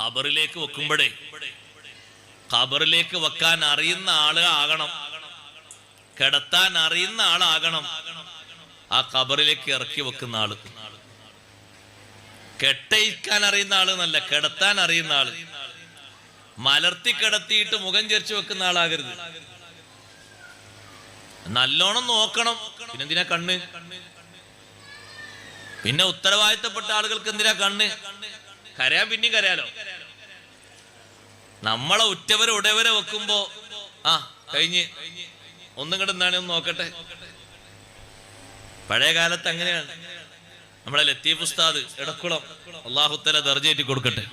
ഖബറിലേക്ക് വെക്കുമ്പോഴേ ഖബറിലേക്ക് വെക്കാൻ അറിയുന്ന ആൾ ആകണം. കിടത്താൻ അറിയുന്ന ആളാകണം ആ ഖബറിലേക്ക് ഇറക്കി വെക്കുന്ന ആൾ. കെട്ടയിക്കാൻ അറിയുന്ന ആൾ എന്നല്ല കിടത്താൻ അറിയുന്ന ആൾ. മലർത്തി കിടത്തിയിട്ട് മുഖം ചരിച്ചു വെക്കുന്ന ആളാകരുത്. നല്ലോണം നോക്കണം. പിന്നെന്തിനാ കണ്ണ്? പിന്നെ ഉത്തരവാദിത്തപ്പെട്ട ആളുകൾക്ക് എന്തിനാ കണ്ണ്? കരയാൻ പിന്നെയും കരയാലോ? നമ്മളെ ഉറ്റവരെ ഉടവരെ വെക്കുമ്പോ ആ കഴിഞ്ഞ്. ഒന്നും കൂടെ എന്താണ് ഒന്ന് നോക്കട്ടെ. പഴയ കാലത്ത് അങ്ങനെയാണ്. നമ്മളെ ലത്തീഫ് ഉസ്താദ് ഇടക്കുളം അള്ളാഹുത്തല ദർജയേറ്റി കൊടുക്കട്ടെ.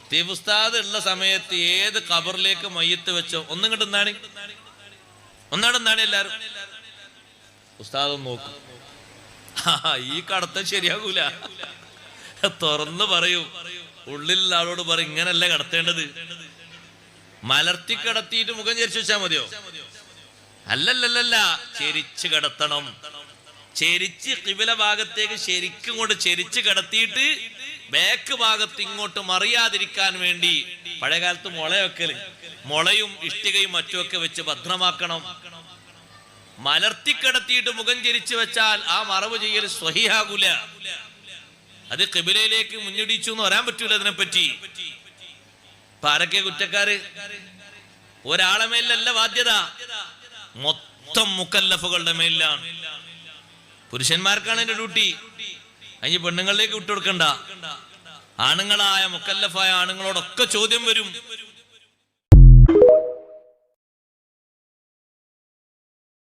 ലത്തീഫ് ഉസ്താദ് ഉള്ള സമയത്ത് ഏത് കബറിലേക്ക് മയ്യത്ത് വെച്ചോ ഒന്നും കണ്ട് എന്താണ് ഒന്നാണ് എന്താണ് എല്ലാരും. ഉസ്താദ് നോക്കും. ഈ കടത്തം ശരിയാകൂല. തുറന്ന് പറയൂ. ഉള്ളിലുള്ള ആളോട് പറയും ഇങ്ങനല്ല കടത്തേണ്ടത്? മലർത്തി കടത്തിയിട്ട് മുഖം ചരിച്ചു വെച്ചാ മതിയോ? അല്ലല്ലല്ല ചെരിച്ച് കടത്തണം. ചെരിച്ച് കിബില ഭാഗത്തേക്ക് ശരിക്കും കൊണ്ട് ചെരിച്ച് കടത്തിയിട്ട് ബാക്ക് ഭാഗത്ത് ഇങ്ങോട്ട് മറിയാതിരിക്കാൻ വേണ്ടി പഴയകാലത്ത് മുള വെക്കൽ. മുളയും ഇഷ്ടികയും മറ്റുമൊക്കെ വെച്ച് ഭദ്രമാക്കണം. മലർത്തി കടത്തിയിട്ട് മുഖം ചരിച്ചു വെച്ചാൽ ആ മറവ് ചെയ്യൽ സ്വഹിയാകൂല അത് കബിലയിലേക്ക് മുന്നിടിച്ചു എന്ന് വരാൻ പറ്റൂല അതിനെപ്പറ്റി. ഇപ്പൊ ആരൊക്കെ കുറ്റക്കാര്. ഒരാളെ മേലല്ല ബാധ്യത. മൊത്തം മുക്കല്ലഫുകളുടെ മേലിലാണ്. പുരുഷന്മാർക്കാണ് എന്റെ ഡ്യൂട്ടി. അതിന് പെണ്ണുങ്ങളിലേക്ക് വിട്ടുകൊടുക്കണ്ട ആണുങ്ങളായ മുക്കല്ലഫായ ആണുങ്ങളോടൊക്കെ ചോദ്യം വരും.